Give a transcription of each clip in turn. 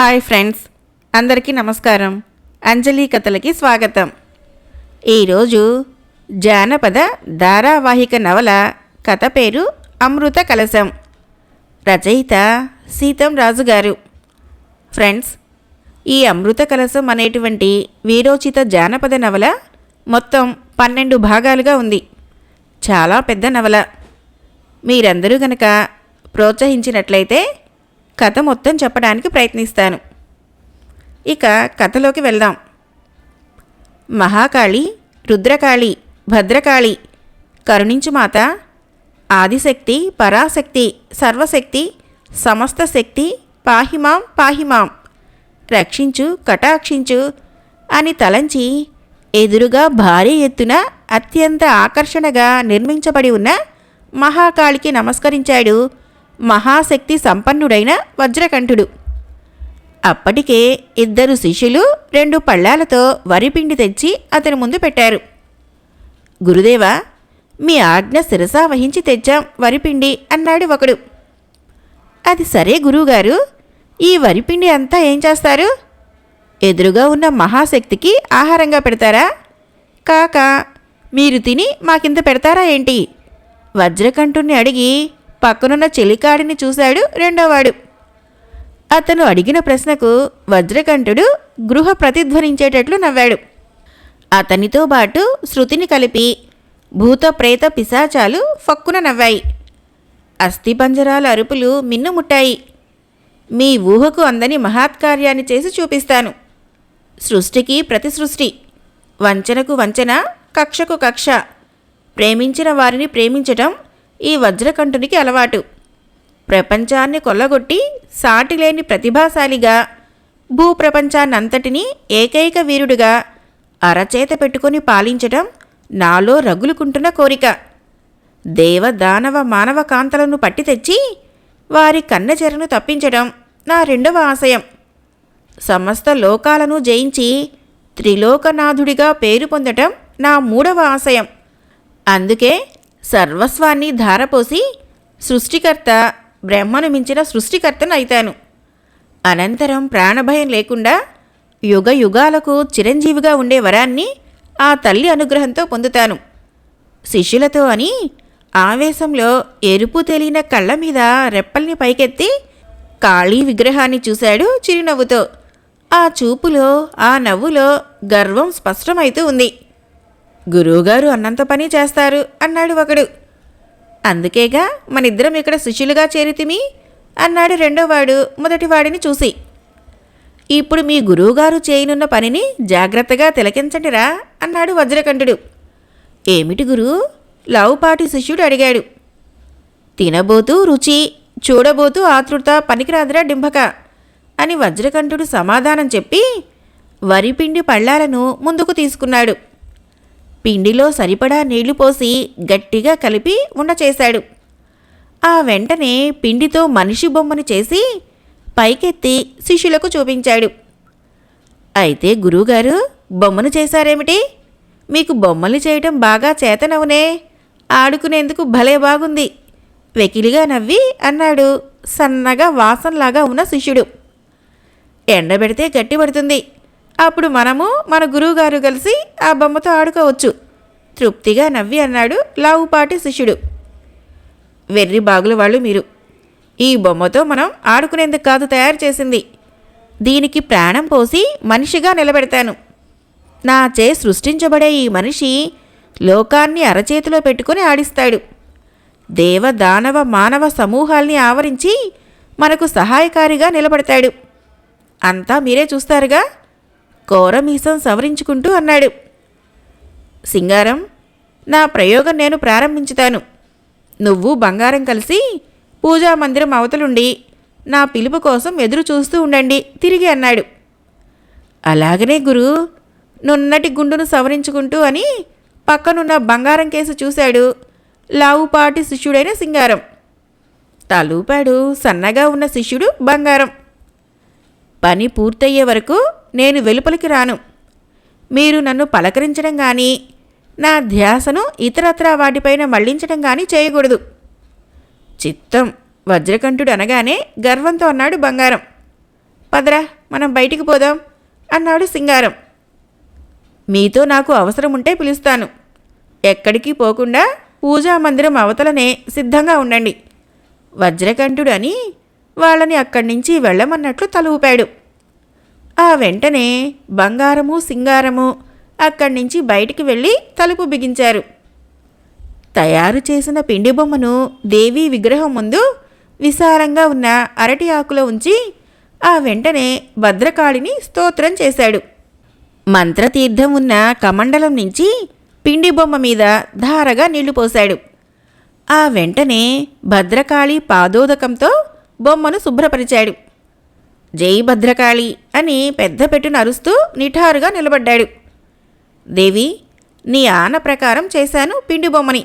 Hi friends అందరికీ నమస్కారం. అంజలి కథలకి స్వాగతం. ఈరోజు జానపద ధారావాహిక నవల కథ పేరు అమృత కలశం. రచయిత సీతం రాజు గారు ఫ్రెండ్స్ ఈ అమృత కలశం అనేటువంటి వీరోచిత జానపద నవల మొత్తం పన్నెండు భాగాలుగా ఉంది. చాలా పెద్ద నవల. మీరందరూ గనక ప్రోత్సహించినట్లయితే కథ మొత్తం చెప్పడానికి ప్రయత్నిస్తాను. ఇక కథలోకి వెళ్దాం. మహాకాళి రుద్రకాళి భద్రకాళి కరుణించు మాత ఆదిశక్తి పరాశక్తి సర్వశక్తి సమస్త శక్తి పాహిమాం పాహిమాం రక్షించు కటాక్షించు అని తలంచి ఎదురుగా భారీ ఎత్తున అత్యంత ఆకర్షణగా నిర్మించబడి ఉన్న మహాకాళికి నమస్కరించాడు మహాశక్తి సంపన్నుడైన వజ్రకంఠుడు. అప్పటికే ఇద్దరు శిష్యులు రెండు పళ్ళాలతో వరిపిండి తెచ్చి అతని ముందు పెట్టారు. గురుదేవా మీ ఆజ్ఞ శిరసా వహించి తెచ్చాం వరిపిండి అన్నాడు ఒకడు. అది సరే గురువుగారు ఈ వరిపిండి అంతా ఏం చేస్తారు? ఎదురుగా ఉన్న మహాశక్తికి ఆహారంగా పెడతారా? కాక మీరు తిని మాకింత పెడతారా ఏంటి? వజ్రకంఠుణ్ణి అడిగి పక్కనున్న చెలికాడిని చూశాడు రెండోవాడు. అతను అడిగిన ప్రశ్నకు వజ్రకంఠుడు గృహ ప్రతిధ్వనించేటట్లు నవ్వాడు. అతనితో పాటు శృతిని కలిపి భూత ప్రేత పిశాచాలు ఫక్కున నవ్వాయి. అస్థిపంజరాల అరుపులు మిన్నుముట్టాయి మీ ఊహకు అందని మహాత్కార్యాన్ని చేసి చూపిస్తాను. సృష్టికి ప్రతి సృష్టి వంచనకు వంచన కక్షకు కక్ష. ప్రేమించిన వారిని ప్రేమించటం ఈ వజ్రకంఠునికి అలవాటు. ప్రపంచాన్ని కొల్లగొట్టి సాటిలేని ప్రతిభాశాలిగా భూప్రపంచాన్నంతటినీ ఏకైక వీరుడుగా అరచేత పెట్టుకొని పాలించటం నాలో రగులుకుంటున్న కోరిక. దేవ దానవ మానవ కాంతలను పట్టి తెచ్చి వారి కన్నచెరను తప్పించడం నా రెండవ ఆశయం. సమస్త లోకాలను జయించి త్రిలోకనాథుడిగా పేరు పొందటం నా మూడవ ఆశయం. అందుకే సర్వస్వాన్ని ధారపోసి సృష్టికర్త బ్రహ్మను మించిన సృష్టికర్తను అనంతరం ప్రాణభయం లేకుండా యుగ యుగాలకు చిరంజీవిగా ఉండే వరాన్ని ఆ తల్లి అనుగ్రహంతో పొందుతాను. శిష్యులతో అని ఆవేశంలో ఎరుపు తెలియన కళ్ళ మీద రెప్పల్ని పైకెత్తి కాళీ విగ్రహాన్ని చూశాడు చిరునవ్వుతో. ఆ చూపులో ఆ నవ్వులో గర్వం స్పష్టమైతూ ఉంది. గురువుగారు అన్నంత పని చేస్తారు అన్నాడు ఒకడు. అందుకేగా మనిద్దరం ఇక్కడ శిష్యులుగా చేరితిమి అన్నాడు రెండోవాడు మొదటివాడిని చూసి. ఇప్పుడు మీ గురువుగారు చేయనున్న పనిని జాగ్రత్తగా తిలకించండిరా అన్నాడు వజ్రకంఠుడు. ఏమిటి గురువు లావుపాటి శిష్యుడు అడిగాడు. తినబోతూ రుచి చూడబోతూ ఆతృత పనికిరాదురా డింబక అని వజ్రకంఠుడు సమాధానం చెప్పి వరిపిండి పళ్ళాలను ముందుకు తీసుకున్నాడు. పిండిలో సరిపడా నీళ్ళు పోసి గట్టిగా కలిపి ఉండచేశాడు ఆ వెంటనే పిండితో మనిషి బొమ్మను చేసి పైకెత్తి శిష్యులకు చూపించాడు. అయితే గురువుగారు బొమ్మను చేశారేమిటి? మీకు బొమ్మలు చేయటం బాగా చేతనవునే ఆడుకునేందుకు భలే బాగుంది వెకిలిగా నవ్వి అన్నాడు సన్నగా వాసనలాగా ఉన్న శిష్యుడు. ఎండబెడితే గట్టిపడుతుంది అప్పుడు మనము మన గురువుగారు కలిసి ఆ బొమ్మతో ఆడుకోవచ్చు. తృప్తిగా నవ్వి అన్నాడు లావుపాటి శిష్యుడు. వెర్రి బాగుల వాళ్ళు మీరు. ఈ బొమ్మతో మనం ఆడుకునేందుకు కాదు తయారు చేసింది. దీనికి ప్రాణం పోసి మనిషిగా నిలబెడతాను. నా చే సృష్టించబడే ఈ మనిషి లోకాన్ని అరచేతిలో పెట్టుకొని ఆడిస్తాడు. దేవ దానవ మానవ సమూహాల్ని ఆవరించి మనకు సహాయకారిగా నిలబడతాడు. అంతా మీరే చూస్తారుగా? కోరమీసం సవరించుకుంటూ అన్నాడు. సింగారం నా ప్రయోగం నేను ప్రారంభించుతాను. నువ్వు బంగారం కలిసి పూజా మందిరం అవతలుండి నా పిలుపు కోసం ఎదురు చూస్తూ ఉండండి తిరిగి అన్నాడు. అలాగనే గురు నున్నటి గుండును సవరించుకుంటూ అని పక్కనున్న బంగారం కేసు చూశాడు. లావుపాటి శిష్యుడైన సింగారం. తలూపాడు సన్నగా ఉన్న శిష్యుడు బంగారం. పని పూర్తయ్యే వరకు నేను వెలుపలికి రాను. మీరు నన్ను పలకరించడం కానీ నా ధ్యాసను ఇతరత్రా వాటిపైన మళ్ళించడం కానీ చేయకూడదు. చిత్తం వజ్రకంఠుడు అనగానే గర్వంతో అన్నాడు బంగారం. పదరా మనం బయటికి పోదాం అన్నాడు సింగారం. మీతో నాకు అవసరం ఉంటే పిలుస్తాను. ఎక్కడికి పోకుండా పూజా మందిరం అవతలనే సిద్ధంగా ఉండండి. వజ్రకంఠుడు అని వాళ్ళని అక్కడి నుంచి వెళ్ళమన్నట్లు తల ఊపాడు ఆ వెంటనే బంగారము సింగారము అక్కడి నుంచి బయటికి వెళ్ళి తలుపు బిగించారు. తయారు చేసిన పిండి బొమ్మను దేవీ విగ్రహం ముందు విశాలంగా ఉన్న అరటి ఆకులో ఉంచి ఆ వెంటనే భద్రకాళిని స్తోత్రం చేశాడు. మంత్రతీర్థం ఉన్న కమండలం నుంచి పిండి బొమ్మ మీద ధారగా నీళ్ళు పోశాడు. ఆ వెంటనే భద్రకాళి పాదోదకంతో బొమ్మను శుభ్రపరిచాడు. జై భద్రకాళి అని పెద్ద పెట్టున అరుస్తూ నిఠారుగా నిలబడ్డాడు. దేవి నీ ఆన ప్రకారం చేశాను పిండి బొమ్మని.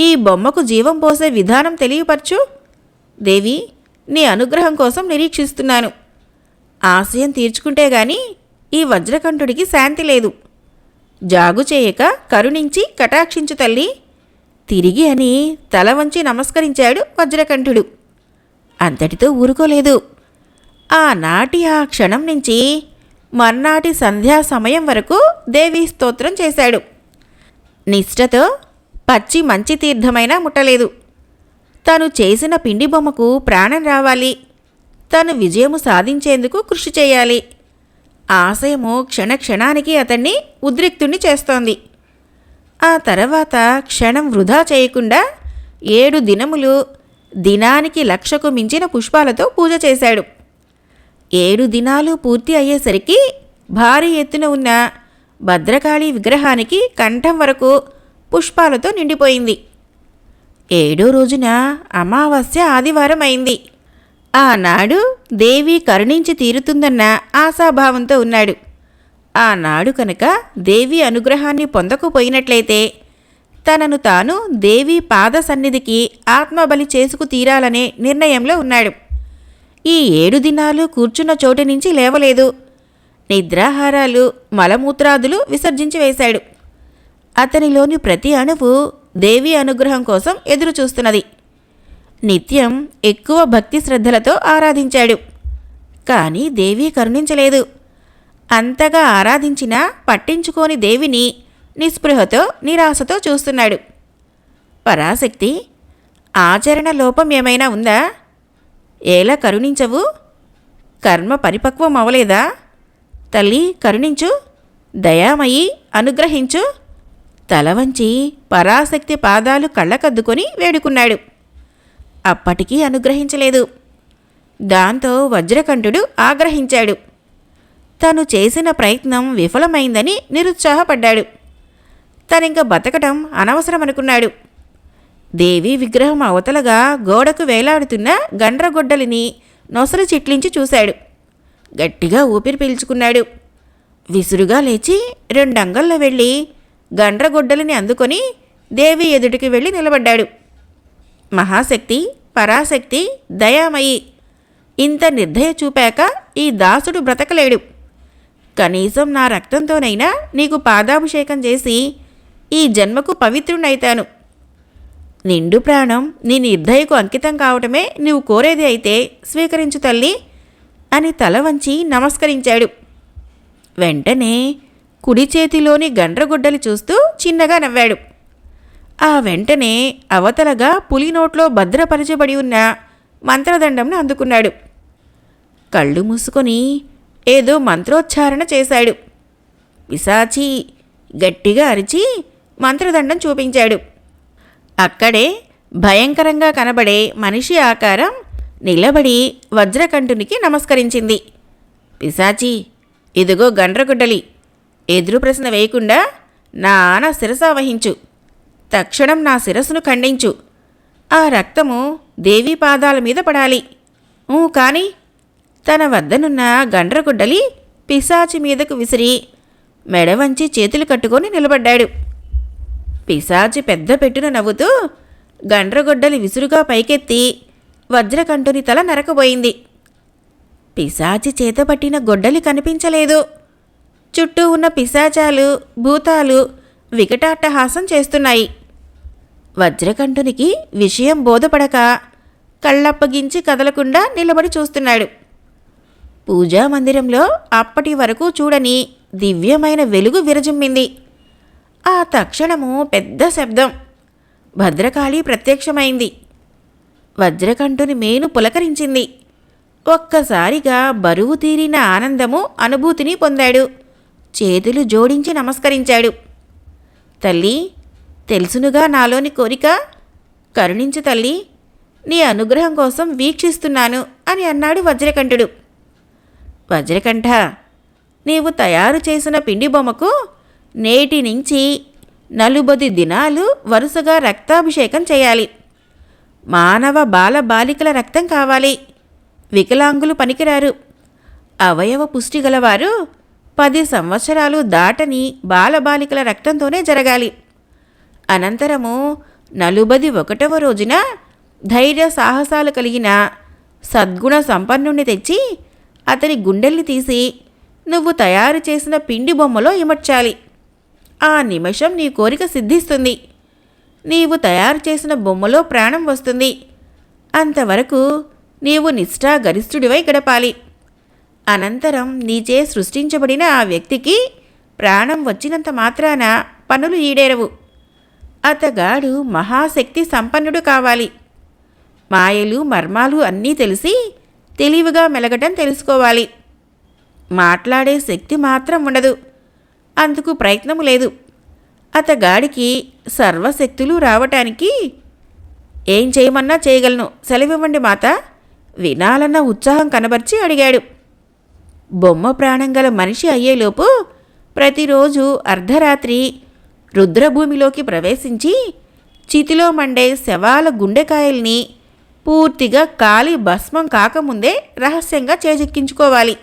ఈ బొమ్మకు జీవం పోసే విధానం తెలియపరచు. దేవి నీ అనుగ్రహం కోసం నిరీక్షిస్తున్నాను. ఆశయం తీర్చుకుంటే గాని ఈ వజ్రకంఠుడికి శాంతి లేదు. జాగు చేయక కరుణించి కటాక్షించు తల్లి. తిరిగి అని తల వంచి నమస్కరించాడు వజ్రకంఠుడు. అంతటితో ఊరుకోలేదు. ఆనాటి ఆ క్షణం నుంచి మర్నాటి సంధ్యా సమయం వరకు దేవీ స్తోత్రం చేశాడు. నిష్ఠతో పచ్చి మంచి తీర్థమైనా ముట్టలేదు. తను చేసిన పిండి బొమ్మకు ప్రాణం రావాలి. తను విజయము సాధించేందుకు కృషి చేయాలి. ఆశయము క్షణ క్షణానికి అతన్ని ఉద్రిక్తుణ్ణి చేస్తోంది. ఆ తర్వాత క్షణం వృధా చేయకుండా ఏడు దినములు దినానికి లక్షకు మించిన పుష్పాలతో పూజ చేశాడు. ఏడు దినాలు పూర్తి అయ్యేసరికి భారీ ఎత్తున ఉన్న భద్రకాళి విగ్రహానికి కంఠం వరకు పుష్పాలతో నిండిపోయింది. ఏడో రోజున అమావాస్య ఆదివారం అయింది ఆనాడు దేవి కరుణించి తీరుతుందన్న ఆశాభావంతో ఉన్నాడు. ఆనాడు కనుక దేవి అనుగ్రహాన్ని పొందకపోయినట్లయితే తనను తాను దేవి పాద సన్నిధికి ఆత్మబలి చేసుకు తీరాలనే నిర్ణయంలో ఉన్నాడు. ఈ ఏడు దినాలు కూర్చున్న చోటు నుంచి లేవలేదు. నిద్రాహారాలు మలమూత్రాదులు విసర్జించి వేశాడు. అతనిలోని ప్రతి అణువు దేవి అనుగ్రహం కోసం ఎదురు చూస్తున్నది. నిత్యం ఎక్కువ భక్తి శ్రద్ధలతో ఆరాధించాడు. కానీ దేవి కరుణించలేదు. అంతగా ఆరాధించినా పట్టించుకోని దేవిని నిస్పృహతో నిరాశతో చూస్తున్నాడు. పరాశక్తి ఆచరణ లోపం ఏమైనా ఉందా? ఎలా కరుణించవు? కర్మ పరిపక్వం అవలేదా? తల్లి కరుణించు. దయామయి అనుగ్రహించు. తల వంచి పరాశక్తి పాదాలు కళ్ళకద్దుకొని వేడుకున్నాడు. అప్పటికీ అనుగ్రహించలేదు. దాంతో వజ్రకంఠుడు ఆగ్రహించాడు. తను చేసిన ప్రయత్నం విఫలమైందని నిరుత్సాహపడ్డాడు. తనింక బతకటం అనవసరమనుకున్నాడు. దేవి విగ్రహం అవతలగా గోడకు వేలాడుతున్న గండ్రగొడ్డలిని నొసలు చిట్లించి చూశాడు. గట్టిగా ఊపిరి పీల్చుకున్నాడు. విసురుగా లేచి రెండంగల్లో వెళ్ళి గండ్రగొడ్డలిని అందుకొని దేవి ఎదుటికి వెళ్ళి నిలబడ్డాడు. మహాశక్తి పరాశక్తి దయామయి. ఇంత నిర్దయ చూపాక ఈ దాసుడు బ్రతకలేడు. కనీసం నా రక్తంతోనైనా నీకు పాదాభిషేకం చేసి ఈ జన్మకు పవిత్రుణ్ణైతాను. నిండు ప్రాణం నీ నిర్ధయకు అంకితం కావటమే నీవు కోరేది అయితే స్వీకరించు తల్లి అని తల వంచి నమస్కరించాడు. వెంటనే కుడి చేతిలోని గండ్రగుడ్డలు చూస్తూ చిన్నగా నవ్వాడు. ఆ వెంటనే అవతలగా పులి నోట్లో భద్రపరచబడి ఉన్న మంత్రదండంను అందుకున్నాడు. కళ్ళు మూసుకొని ఏదో మంత్రోచ్చారణ చేశాడు. పిశాచి గట్టిగా అరిచి మంత్రదండం చూపించాడు. అక్కడే భయంకరంగా కనబడే మనిషి ఆకారం నిలబడి వజ్రకంఠునికి నమస్కరించింది. పిశాచి ఇదిగో గండ్రగుడ్డలి ఎదురు ప్రశ్న వేయకుండా నాన శిరస వహించు. తక్షణం నా శిరస్సును ఖండించు. ఆ రక్తము దేవీ పాదాల మీద పడాలి. ఊ కాని తన వద్దనున్న గండ్రగుడ్డలి పిశాచి మీదకు విసిరి మెడవంచి చేతులు కట్టుకొని నిలబడ్డాడు. పిశాచి పెద్ద పెట్టున నవ్వుతూ గండ్రగొడ్డలి విసురుగా పైకెత్తి వజ్రకంఠుని తల నరకబోయింది. పిశాచి చేతపట్టిన గొడ్డలి కనిపించలేదు. చుట్టూ ఉన్న పిశాచాలు భూతాలు వికటాట్టహాసం చేస్తున్నాయి. వజ్రకంఠునికి విషయం బోధపడక కళ్ళప్పగించి కదలకుండా నిలబడి చూస్తున్నాడు. పూజా మందిరంలో అప్పటి వరకు చూడని దివ్యమైన వెలుగు విరజిమ్మింది. ఆ తక్షణము పెద్ద శబ్దం. భద్రకాళి ప్రత్యక్షమైంది. వజ్రకంఠుని మేను పులకరించింది. ఒక్కసారిగా బరువు తీరిన ఆనందము అనుభూతిని పొందాడు. చేతులు జోడించి నమస్కరించాడు. తల్లి తెలుసునుగా నాలోని కోరిక? కరుణించు తల్లి నీ అనుగ్రహం కోసం వీక్షిస్తున్నాను అని అన్నాడు వజ్రకంఠుడు. వజ్రకంఠ నీవు తయారు చేసిన పిండి బొమ్మకు నేటి నుంచి నలుబది దినాలు వరుసగా రక్తాభిషేకం చేయాలి. మానవ బాల బాలికల రక్తం కావాలి. వికలాంగులు పనికిరారు. అవయవ పుష్టి గలవారు పది సంవత్సరాలు దాటని బాలబాలికల రక్తంతోనే జరగాలి. అనంతరము నలుబది ఒకటవ రోజున ధైర్య సాహసాలు కలిగిన సద్గుణ సంపన్నుణ్ణి తెచ్చి అతని గుండెల్ని తీసి నువ్వు తయారు చేసిన పిండి బొమ్మలో ఇమర్చాలి ఆ నిమిషం నీ కోరిక సిద్ధిస్తుంది. నీవు తయారు చేసిన బొమ్మలో ప్రాణం వస్తుంది. అంతవరకు నీవు నిష్ఠా గరిష్ఠుడివై గడపాలి. అనంతరం నీచే సృష్టించబడిన ఆ వ్యక్తికి ప్రాణం వచ్చినంత మాత్రాన పనులు ఈడేరవు. అతగాడు మహాశక్తి సంపన్నుడు కావాలి. మాయలు మర్మాలు అన్నీ తెలిసి తెలివిగా మెలగటం తెలుసుకోవాలి. మాట్లాడే శక్తి మాత్రం ఉండదు. అందుకు ప్రయత్నము లేదు. అతగాడికి సర్వశక్తులు రావటానికి ఏం చేయమన్నా చేయగలను. సెలవివ్వండి మాత. వినాలన్న ఉత్సాహం కనబర్చి అడిగాడు. బొమ్మ ప్రాణం గల మనిషి అయ్యేలోపు ప్రతిరోజు అర్ధరాత్రి రుద్రభూమిలోకి ప్రవేశించి చితిలో మండే శవాల గుండెకాయల్ని పూర్తిగా కాలి భస్మం కాకముందే రహస్యంగా చేజెక్కించుకోవాలి.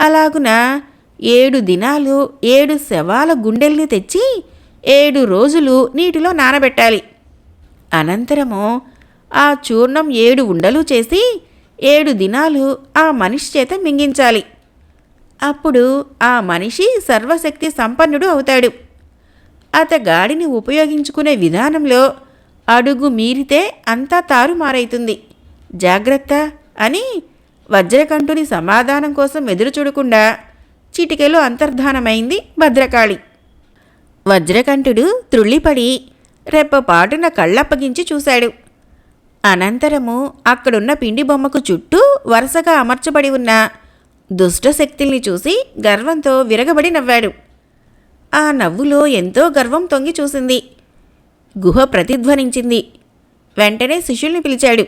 అలాగున ఏడు దినాలు ఏడు శవాల గుండెల్ని తెచ్చి ఏడు రోజులు నీటిలో నానబెట్టాలి. అనంతరము ఆ చూర్ణం ఏడు ఉండలు చేసి ఏడు దినాలు ఆ మనిషి చేత మింగించాలి. అప్పుడు ఆ మనిషి సర్వశక్తి సంపన్నుడు అవుతాడు. అతగాడిని ఉపయోగించుకునే విధానంలో అడుగు మీరితే అంతా తారుమారైతుంది. జాగ్రత్త అని వజ్రకంఠుని సమాధానం కోసం ఎదురు చూడకుండా చిటికెలో అంతర్ధానమైంది భద్రకాళి. వజ్రకంఠుడు త్రుళ్ళిపడి రెప్పపాటున కళ్ళప్పగించి చూశాడు. అనంతరము అక్కడున్న పిండి బొమ్మకు చుట్టూ వరుసగా అమర్చబడి ఉన్న దుష్టశక్తుల్ని చూసి గర్వంతో విరగబడి నవ్వాడు. ఆ నవ్వులో ఎంతో గర్వం తొంగి చూసింది. గుహ ప్రతిధ్వనించింది. వెంటనే శిష్యుల్ని పిలిచాడు.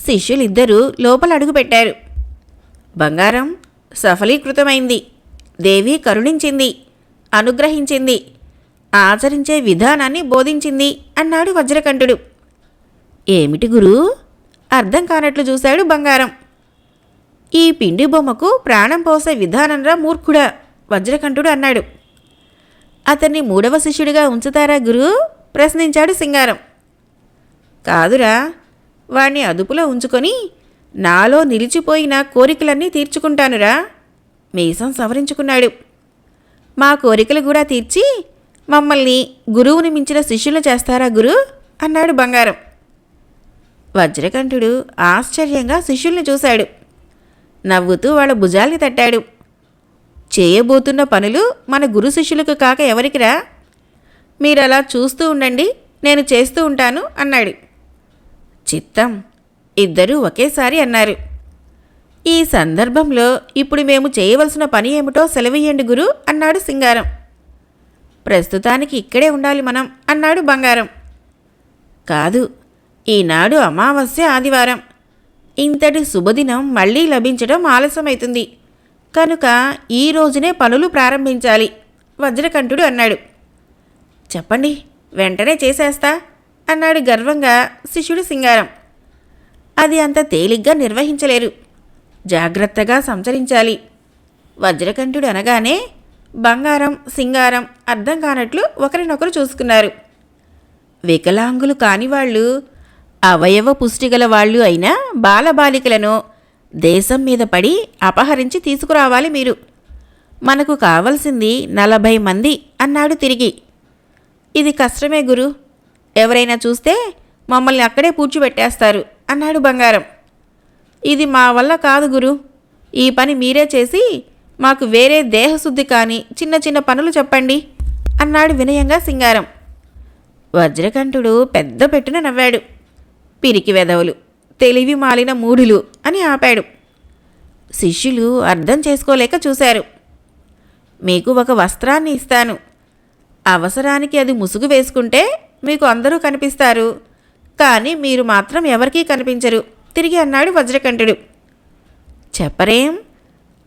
శిష్యులిద్దరూ లోపల అడుగుపెట్టారు. బంగారం సఫలీకృతమైంది. దేవి కరుణించింది అనుగ్రహించింది ఆచరించే విధానాన్ని బోధించింది అన్నాడు వజ్రకంఠుడు. ఏమిటి గురు? అర్థం కానట్లు చూశాడు బంగారం. ఈ పిండి బొమ్మకు ప్రాణం పోసే విధానంరా మూర్ఖుడా? వజ్రకంఠుడు అన్నాడు. అతన్ని మూడవ శిష్యుడిగా ఉంచుతారా గురు? ప్రశ్నించాడు సింగారం. కాదురా వాణ్ణి అదుపులో ఉంచుకొని నాలో నిలిచిపోయిన కోరికలన్నీ తీర్చుకుంటానురా. మీసం సవరించుకున్నాడు. మా కోరికలు కూడా తీర్చి మమ్మల్ని గురువుని మించిన శిష్యులు చేస్తారా గురు? అన్నాడు బంగారం. వజ్రకంఠుడు ఆశ్చర్యంగా శిష్యుల్ని చూశాడు. నవ్వుతూ వాళ్ళ భుజాల్ని తట్టాడు. చేయబోతున్న పనులు మన గురు శిష్యులకు కాక ఎవరికిరా? మీరలా చూస్తూ ఉండండి నేను చేస్తూ ఉంటాను అన్నాడు. చిత్తం ఇద్దరూ ఒకేసారి అన్నారు. ఈ సందర్భంలో ఇప్పుడు మేము చేయవలసిన పని ఏమిటో సెలవియ్యండి గురు అన్నాడు సింగారం. ప్రస్తుతానికి ఇక్కడే ఉండాలి మనం అన్నాడు బంగారం. కాదు ఈనాడు అమావాస్య ఆదివారం. ఇంతటి శుభదినం మళ్ళీ లభించడం ఆలస్యమవుతుంది కనుక ఈ రోజునే పనులు ప్రారంభించాలి వజ్రకంఠుడు అన్నాడు. చెప్పండి వెంటనే చేసేస్తా అన్నాడు గర్వంగా శిష్యుడు సింగారం. అది అంత తేలిగ్గా నిర్వహించలేరు. జాగ్రత్తగా సంచరించాలి. వజ్రకంఠుడు అనగానే బంగారం సింగారం అర్థం కానట్లు ఒకరినొకరు చూసుకున్నారు. వికలాంగులు కానివాళ్ళు అవయవ పుష్టిగల వాళ్ళు అయిన బాలబాలికలను దేశం మీద పడి అపహరించి తీసుకురావాలి మీరు. మనకు కావలసింది నలభై మంది అన్నాడు తిరిగి. ఇది కష్టమే గురు. ఎవరైనా చూస్తే మమ్మల్ని అక్కడే పూడ్చిపెట్టేస్తారు. అన్నాడు బంగారం. ఇది మా వల్ల కాదు గురు. ఈ పని మీరే చేసి మాకు వేరే దేహశుద్ధి కానీ చిన్న చిన్న పనులు చెప్పండి అన్నాడు వినయంగా సింగారం. వజ్రకంఠుడు పెద్ద పెట్టున నవ్వాడు. పిరికి వెదవులు తెలివి మాలిన మూఢులు అని ఆపాడు. శిష్యులు అర్థం చేసుకోలేక చూశారు. మీకు ఒక వస్త్రాన్ని ఇస్తాను. అవసరానికి అది ముసుగు వేసుకుంటే మీకు అందరూ కనిపిస్తారు. కానీ మీరు మాత్రం ఎవరికీ కనిపించరు. తిరిగి అన్నాడు వజ్రకంఠుడు. చెప్పరేం?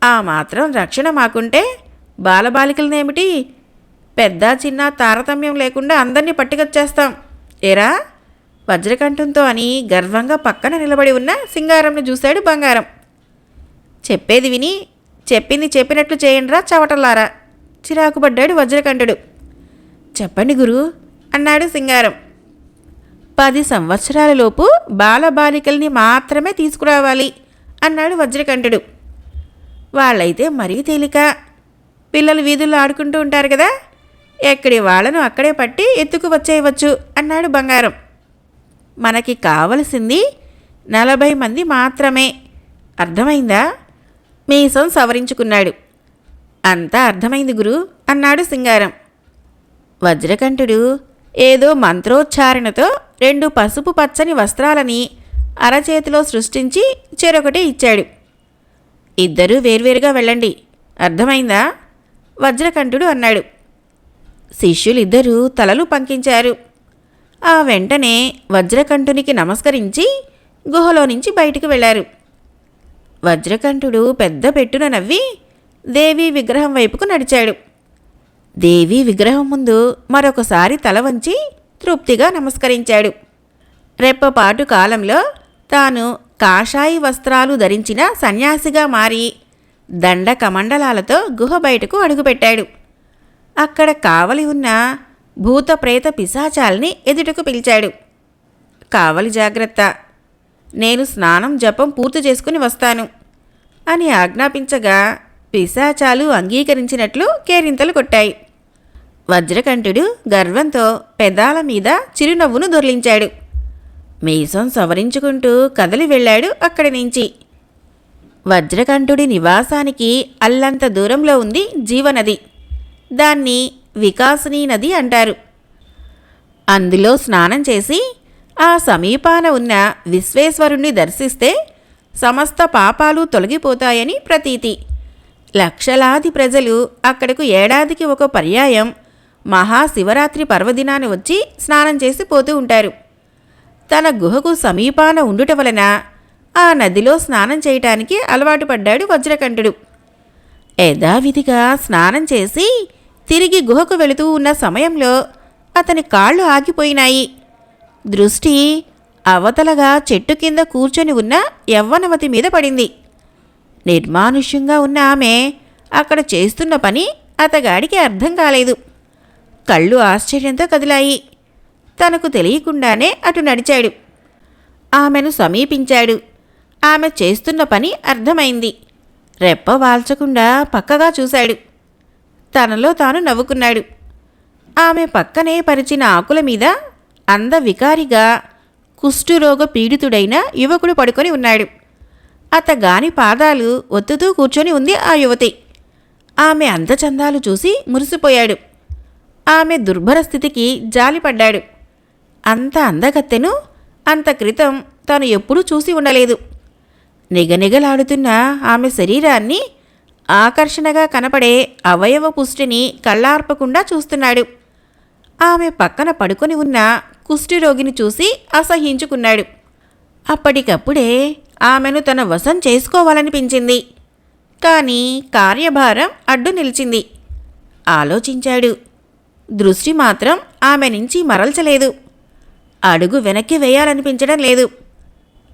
ఆ మాత్రం రక్షణ మాకుంటే బాలబాలికలనేమిటి? పెద్ద చిన్న తారతమ్యం లేకుండా అందరినీ పట్టుకొచ్చేస్తాం. ఏరా? వజ్రకంఠంతో అని గర్వంగా పక్కన నిలబడి ఉన్న సింగారంను చూశాడు బంగారం. చెప్పేది విని చెప్పింది చెప్పినట్లు చేయండిరా చవటలారా చిరాకుపడ్డాడు వజ్రకంఠుడు. చెప్పండి గురు అన్నాడు సింగారం. పది సంవత్సరాలలోపు బాలబాలికల్ని మాత్రమే తీసుకురావాలి అన్నాడు వజ్రకంఠుడు. వాళ్ళైతే మరీ తేలిక. పిల్లలు వీధుల్లో ఆడుకుంటూ ఉంటారు కదా ఎక్కడి వాళ్ళను అక్కడే పట్టి ఎత్తుకు వచ్చేయవచ్చు అన్నాడు బంగారం. మనకి కావలసింది నలభై మంది మాత్రమే. అర్థమైందా? మీసం సవరించుకున్నాడు. అంతా అర్థమైంది గురు అన్నాడు సింగారం. వజ్రకంఠుడు ఏదో మంత్రోచ్చారణతో రెండు పసుపు పచ్చని వస్త్రాలని అరచేతిలో సృష్టించి చెరొకటి ఇచ్చాడు. ఇద్దరూ వేర్వేరుగా వెళ్ళండి. అర్థమైందా? వజ్రకంఠుడు అన్నాడు. శిష్యులిద్దరూ తలలు పంకించారు. ఆ వెంటనే వజ్రకంఠునికి నమస్కరించి గుహలో నుంచి బయటికి వెళ్ళారు. వజ్రకంఠుడు పెద్ద పెట్టున నవ్వి దేవి విగ్రహం వైపుకు నడిచాడు. దేవి విగ్రహం ముందు మరొకసారి తల వంచి తృప్తిగా నమస్కరించాడు. రెప్పపాటు కాలంలో తాను కాషాయి వస్త్రాలు ధరించిన సన్యాసిగా మారి దండ కమండలాలతో గుహ బయటకు అడుగుపెట్టాడు. అక్కడ కావలి ఉన్న భూత ప్రేత పిశాచాల్ని ఎదుటకు పిలిచాడు. కావలి జాగ్రత్త నేను స్నానం జపం పూర్తి చేసుకుని వస్తాను అని ఆజ్ఞాపించగా పిశాచాలు అంగీకరించినట్లు కేరింతలు కొట్టాయి. వజ్రకంఠుడు గర్వంతో పెదాల మీద చిరునవ్వును దొర్లించాడు. మీసం సవరించుకుంటూ కదలి వెళ్ళాడు అక్కడి నుంచి. వజ్రకంఠుడి నివాసానికి అల్లంత దూరంలో ఉంది జీవనది. దాన్ని వికాసినీ నది అంటారు. అందులో స్నానం చేసి ఆ సమీపాన ఉన్న విశ్వేశ్వరుణ్ణి దర్శిస్తే సమస్త పాపాలు తొలగిపోతాయని ప్రతీతి. లక్షలాది ప్రజలు అక్కడకు ఏడాదికి ఒక పర్యాయం మహాశివరాత్రి పర్వదినాన్ని వచ్చి స్నానం చేసి పోతూ ఉంటారు. తన గుహకు సమీపాన ఉండుట వలన ఆ నదిలో స్నానం చేయటానికి అలవాటు పడ్డాడు వజ్రకంఠుడు. యథావిధిగా స్నానం చేసి తిరిగి గుహకు వెళుతూ ఉన్న సమయంలో అతని కాళ్ళు ఆగిపోయినాయి. దృష్టి అవతలగా చెట్టు కింద కూర్చొని ఉన్న యవ్వనవతి మీద పడింది. నిర్మానుష్యంగా ఉన్న ఆమె అక్కడ చేస్తున్న పని అతగాడికి అర్థం కాలేదు. కళ్ళు ఆశ్చర్యంతో కదిలాయి. తనకు తెలియకుండానే అటు నడిచాడు. ఆమెను సమీపించాడు. ఆమె చేస్తున్న పని అర్థమైంది. రెప్ప వాల్చకుండా పక్కగా చూశాడు. తనలో తాను నవ్వుకున్నాడు. ఆమె పక్కనే పరిచిన ఆకుల మీద అందవికారిగా కుష్ఠురోగ పీడితుడైన యువకుడు పడుకొని ఉన్నాడు. అతగాని పాదాలు ఒత్తుతూ కూర్చొని ఉంది ఆ యువతి. ఆమె అందచందాలు చూసి మురిసిపోయాడు. ఆమె దుర్భర స్థితికి జాలిపడ్డాడు. అంత అందగత్తెను అంత క్రితం తాను ఎప్పుడూ చూసి ఉండలేదు. నిగనిగలాడుతున్న ఆమె శరీరాన్ని ఆకర్షణగా కనపడే అవయవ పుష్టిని కళ్ళార్పకుండా చూస్తున్నాడు. ఆమె పక్కన పడుకొని ఉన్న కుష్ఠిరోగిని చూసి అసహించుకున్నాడు అప్పటికప్పుడే ఆమెను తన వశం చేసుకోవాలనిపించింది. కానీ కార్యభారం అడ్డు నిలిచింది. ఆలోచించాడు దృష్టి మాత్రం ఆమె నుంచి మరల్చలేదు. అడుగు వెనక్కి వేయాలనిపించడం లేదు.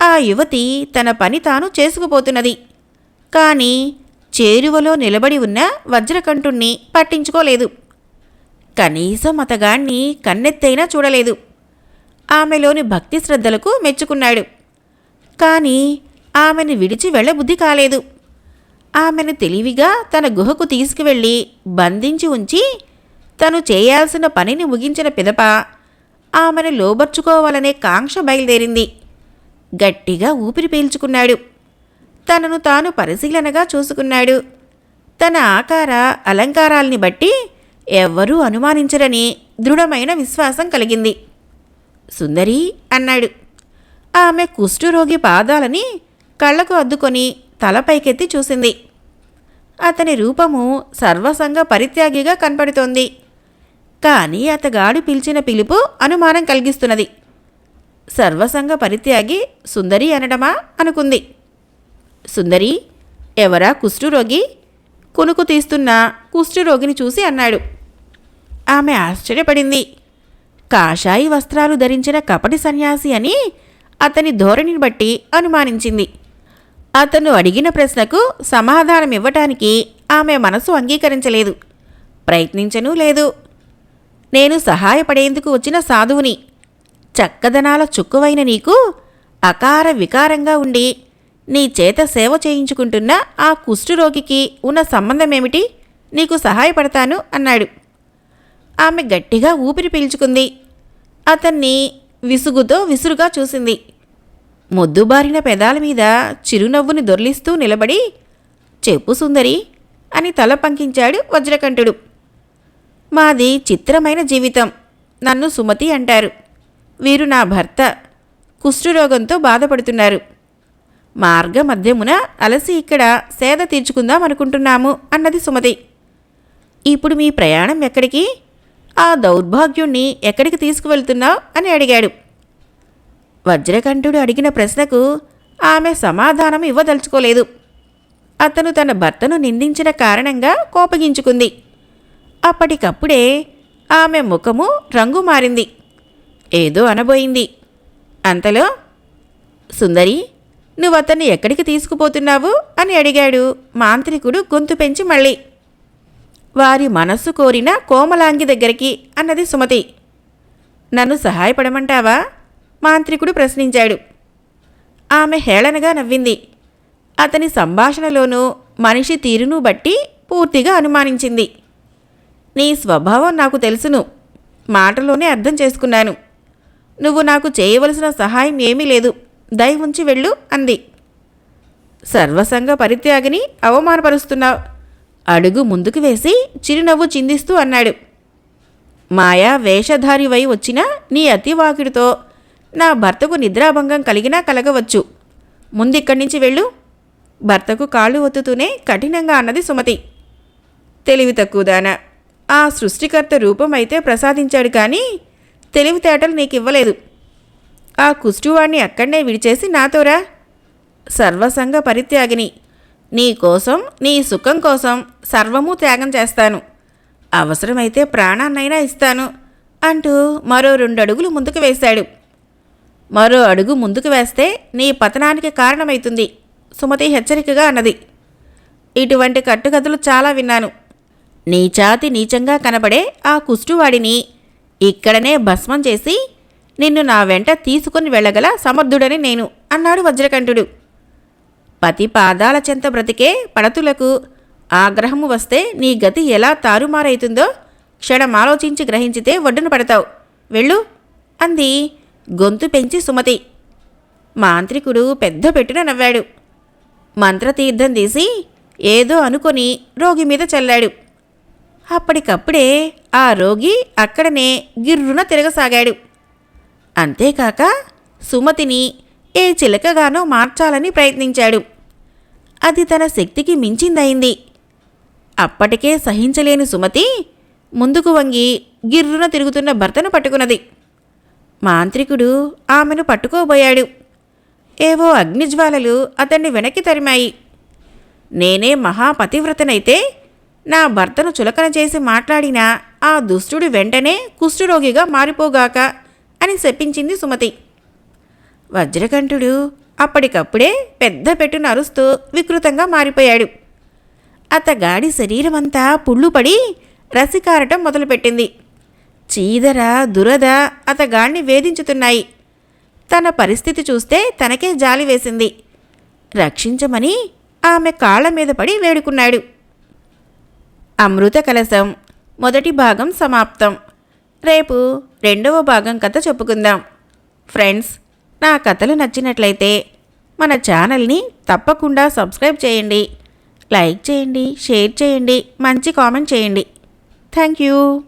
ఆ యువతి తన పని తాను చేసుకుపోతున్నది. కానీ చేరువలో నిలబడి ఉన్న వజ్రకంఠుణ్ణి పట్టించుకోలేదు. కనీసం అతగాణ్ణి కన్నెత్తైనా చూడలేదు. ఆమెలోని భక్తి శ్రద్ధలకు మెచ్చుకున్నాడు. కానీ ఆమెను విడిచి వెళ్ళబుద్ధి కాలేదు. ఆమెను తెలివిగా తన గుహకు తీసుకువెళ్ళి బంధించి ఉంచి తను చేయాల్సిన పనిని ముగించిన పిదప ఆమెను లోబర్చుకోవాలనే కాంక్ష బయలుదేరింది. గట్టిగా ఊపిరి పీల్చుకున్నాడు. తనను తాను పరిశీలనగా చూసుకున్నాడు. తన ఆకార అలంకారాల్ని బట్టి ఎవ్వరూ అనుమానించరని దృఢమైన విశ్వాసం కలిగింది. సుందరి అన్నాడు. ఆమె కుష్ఠురోగి పాదాలని కళ్ళకు అద్దుకొని తలపైకెత్తి చూసింది. అతని రూపము సర్వసంగ పరిత్యాగిగా కనపడుతోంది. కానీ అతగాడు పిలిచిన పిలుపు అనుమానం కలిగిస్తున్నది. సర్వసంగ పరిత్యాగి సుందరి అనడమా అనుకుంది. సుందరి ఎవరా కుష్ఠురోగి కునుకు తీస్తున్న కుష్ఠురోగిని చూసి అన్నాడు. ఆమె ఆశ్చర్యపడింది. కాషాయి వస్త్రాలు ధరించిన కపటి సన్యాసి అని అతని ధోరణిని బట్టి అనుమానించింది. అతను అడిగిన ప్రశ్నకు సమాధానం ఇవ్వటానికి ఆమె మనసు అంగీకరించలేదు. ప్రయత్నించనూ లేదు. నేను సహాయపడేందుకు వచ్చిన సాధువుని. చక్కదనాల చుక్కువైన నీకు అకార వికారంగా ఉండి నీ చేత సేవ చేయించుకుంటున్న ఆ కుష్ఠరోగికి ఉన్న సంబంధమేమిటి? నీకు సహాయపడతాను అన్నాడు. ఆమె గట్టిగా ఊపిరి పీల్చుకుంది. అతన్ని విసుగుతో విసురుగా చూసింది. మొద్దుబారిన పెదాల మీద చిరునవ్వుని దొర్లిస్తూ నిలబడి చెప్పు సుందరి అని తల పంకించాడు వజ్రకంఠుడు. మాది చిత్రమైన జీవితం నన్ను సుమతి అంటారు. వీరు నా భర్త కుష్ఠరోగంతో బాధపడుతున్నారు. మార్గ మధ్యమున అలసి ఇక్కడ సేద తీర్చుకుందాం అనుకుంటున్నాము అన్నది సుమతి. ఇప్పుడు మీ ప్రయాణం ఎక్కడికి? ఆ దౌర్భాగ్యుణ్ణి ఎక్కడికి తీసుకువెళ్తున్నావు అని అడిగాడు. వజ్రకంఠుడు అడిగిన ప్రశ్నకు ఆమె సమాధానం ఇవ్వదలుచుకోలేదు. అతను తన భర్తను నిందించిన కారణంగా కోపగించుకుంది. అప్పటికప్పుడే ఆమె ముఖము రంగు మారింది. ఏదో అనబోయింది. అంతలో సుందరి నువ్వు అతన్ని ఎక్కడికి తీసుకుపోతున్నావు? అని అడిగాడు మాంత్రికుడు గొంతు పెంచి మళ్ళీ. వారి మనస్సు కోరిన కోమలాంగి దగ్గరికి అన్నది సుమతి. నన్ను సహాయపడమంటావా? మాంత్రికుడు ప్రశ్నించాడు. ఆమె హేళనగా నవ్వింది. అతని సంభాషణలోనూ మనిషి తీరును బట్టి పూర్తిగా అనుమానించింది. నీ స్వభావం నాకు తెలుసును. మాటలోనే అర్థం చేసుకున్నాను. నువ్వు నాకు చేయవలసిన సహాయం ఏమీ లేదు. దయ ఉంచి వెళ్ళు అంది. సర్వసంగ పరిత్యాగిని అవమానపరుస్తున్నావు. అడుగు ముందుకు వేసి చిరునవ్వు చిందిస్తూ అన్నాడు. మాయా వేషధారివై వచ్చిన నీ అతివాకిడితో నా భర్తకు నిద్రాభంగం కలిగినా కలగవచ్చు. ముందిక్కడి నుంచి వెళ్ళు. భర్తకు కాళ్ళు ఒత్తుతూనే కఠినంగా అన్నది సుమతి. తెలివి తక్కువదానా ఆ సృష్టికర్త రూపం అయితే ప్రసాదించాడు కానీ తెలివితేటలు నీకు ఇవ్వలేదు ఆ కుష్టువాణ్ణి అక్కడనే విడిచేసి నాతోరా? సర్వసంగ పరిత్యాగిని. నీ కోసం నీ సుఖం కోసం సర్వము త్యాగం చేస్తాను. అవసరమైతే ప్రాణాన్నైనా ఇస్తాను అంటూ మరో రెండు అడుగులు ముందుకు వేశాడు. మరో అడుగు ముందుకు వేస్తే నీ పతనానికి కారణమైతుంది సుమతి హెచ్చరికగా అన్నది. ఇటువంటి కట్టుకథలు చాలా విన్నాను. నీచాతి నీచంగా కనబడే ఆ కుష్టువాడిని ఇక్కడనే భస్మం చేసి నిన్ను నా వెంట తీసుకుని వెళ్ళగల సమర్థుడని నేను అన్నాడు వజ్రకంఠుడు. పతి పాదాల చెంత బ్రతికే పడతులకు ఆగ్రహము వస్తే నీ గతి ఎలా తారుమారైతుందో క్షణం ఆలోచించి గ్రహించితే ఒడ్డున పడతావు. వెళ్ళు అంది గొంతు పెంచి సుమతి. మాంత్రికుడు పెద్ద పెట్టున నవ్వాడు. మంత్రతీర్థం తీసి ఏదో అనుకొని రోగి మీద చల్లాడు. అప్పటికప్పుడే ఆ రోగి అక్కడనే గిర్రున తిరగసాగాడు. అంతేకాక సుమతిని ఏ చిలకగానో మార్చాలని ప్రయత్నించాడు. అది తన శక్తికి మించిందయింది. అప్పటికే సహించలేని సుమతి ముందుకు వంగి గిర్రున తిరుగుతున్న భర్తను పట్టుకున్నది. మాంత్రికుడు ఆమెను పట్టుకోబోయాడు. ఏవో అగ్నిజ్వాలలు అతన్ని వెనక్కి తరిమాయి. నేనే మహాపతివ్రతనైతే నా భర్తను చులకన చేసి మాట్లాడిన ఆ దుష్టుడు వెంటనే కుష్ఠరోగిగా మారిపోగాక అని శపించింది సుమతి. వజ్రకంఠుడు అప్పటికప్పుడే పెద్ద పెట్టును అరుస్తూ వికృతంగా మారిపోయాడు. అతగాడి శరీరమంతా పుళ్ళుపడి రసికారటం మొదలుపెట్టింది. చీదర దురద అతగాడిని వేధించుతున్నాయి. తన పరిస్థితి చూస్తే తనకే జాలి వేసింది. రక్షించమని ఆమె కాళ్ళ మీద పడి వేడుకున్నాడు. అమృత కలశం. మొదటి భాగం సమాప్తం. రేపు రెండవ భాగం కథ చెప్పుకుందాం. ఫ్రెండ్స్ నా కథలు నచ్చినట్లయితే మన ఛానల్ని తప్పకుండా సబ్స్క్రైబ్ చేయండి. లైక్ చేయండి షేర్ చేయండి మంచి కామెంట్ చేయండి. Thank you.